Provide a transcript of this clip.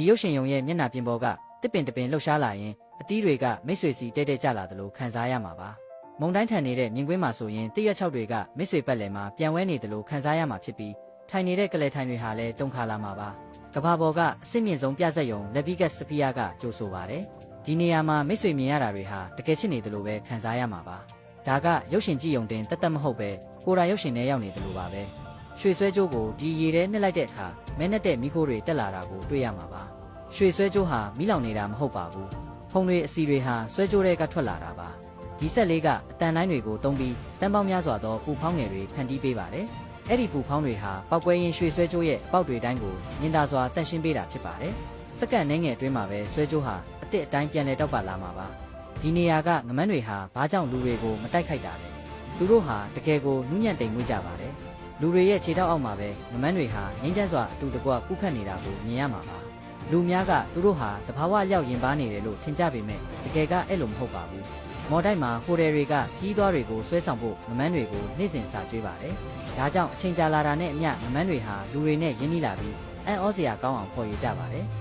ဒီရုပ်ရှင်ယုံရဲ့မျက်နှာပြင်ပေါ်ကတစ်ပင်တစ်ပင်လှုပ်ရှားလာရင်အသီးတွေကမိတ်ဆွေစီတဲတဲကျလာသလိုခံစားရမှာပါမုံတိုင်းထန်နေတဲ့မြင်ကွင်းမှာဆိုရင်တရက်ချောက်တွေကမိတ်ဆွေပတ်လည်မှာပြန်ဝဲနေသလိုခံစားရမှာဖြစ်ပြီးထိုင်နေတဲ့ကလေးထိုင်တွေဟာလည်းတုံခါလာမှာပါကဘာပေါ်ကအစ်စ်မြင့်ဆုံးပြဆက်ယုံလက်ပြီးကက်စပီယာကကြိုဆိုပါတယ်ဒီနေရာမှာမိတ်ဆွေမြင်ရတာတွေဟာတကယ်ချစ်နေသလိုပဲခံစားရမှာပါဒါကရုပ်ရှင်ကြည့်ယုံတင်တက်တက်မဟုတ်ပဲကိုယ်တိုင်ရုပ်ရှင်ထဲရောက်နေသလိုပါပဲ ရွှေဆွဲကြိုးကိုဒီရေထဲနှစ်လိုက်တဲ့အခါမဲနဲ့တဲ့မိခိုးတွေတက်လာတာကိုတွေ့ရမှာပါရွှေဆွဲကြိုးဟာမိလောင်နေတာမဟုတ်ပါဘူးဖုံတွေအစီတွေဟာဆွဲကြိုးတွေကထွက်လာတာပါဒီဆက်လေးကအတန်တိုင်းတွေကိုတုံးပြီးတန်းပေါင်းများစွာသောပူဖောင်းငယ်တွေဖန်တီးပေးပါတယ်အဲ့ဒီပူဖောင်းတွေဟာပောက်ကွဲရင်ရွှေဆွဲကြိုးရဲ့ပေါက်တွေတိုင်းကိုမြင်သာစွာတန့်ရှင်းပေးတာဖြစ်ပါတယ်စက္ကန့်နှဲငယ်အတွင်းမှာပဲဆွဲကြိုးဟာအစ်စ်အတိုင်းပြန်လဲတောက်ပါလာမှာပါဒီနေရာကငမန်းတွေဟာဘာကြောင့်လူတွေကိုမတိုက်ခိုက်တာလဲသူတို့ဟာတကယ်ကိုနူးညံ့တိမ်မွေးကြပါတယ် လူတွေရဲ့ခြေထောက်အောက်မှာပဲငမန်းတွေဟာငင်းချမ်းစွာအတူတကွကုခတ်နေတာကိုမြင်ရမှာပါလူများကသူတို့ဟာတဘာဝလျောက်ရင်ပါနေတယ်လို့ထင်ကြပေမဲ့တကယ်ကအဲ့လိုမဟုတ်ပါဘူး။မော်တိုက်မှာဟိုတယ်တွေကခီးသွားတွေကိုဆွဲဆောင်ဖို့မမန်းတွေကိုနေ့စဉ်စာကျွေးပါတယ်။ဒါကြောင့်အချိန်ကြာလာတာနဲ့အမျှမမန်းတွေဟာလူတွေနဲ့ရင်းနှီးလာပြီးအံ့ဩစရာကောင်းအောင်ဖော်ရကြပါတယ်။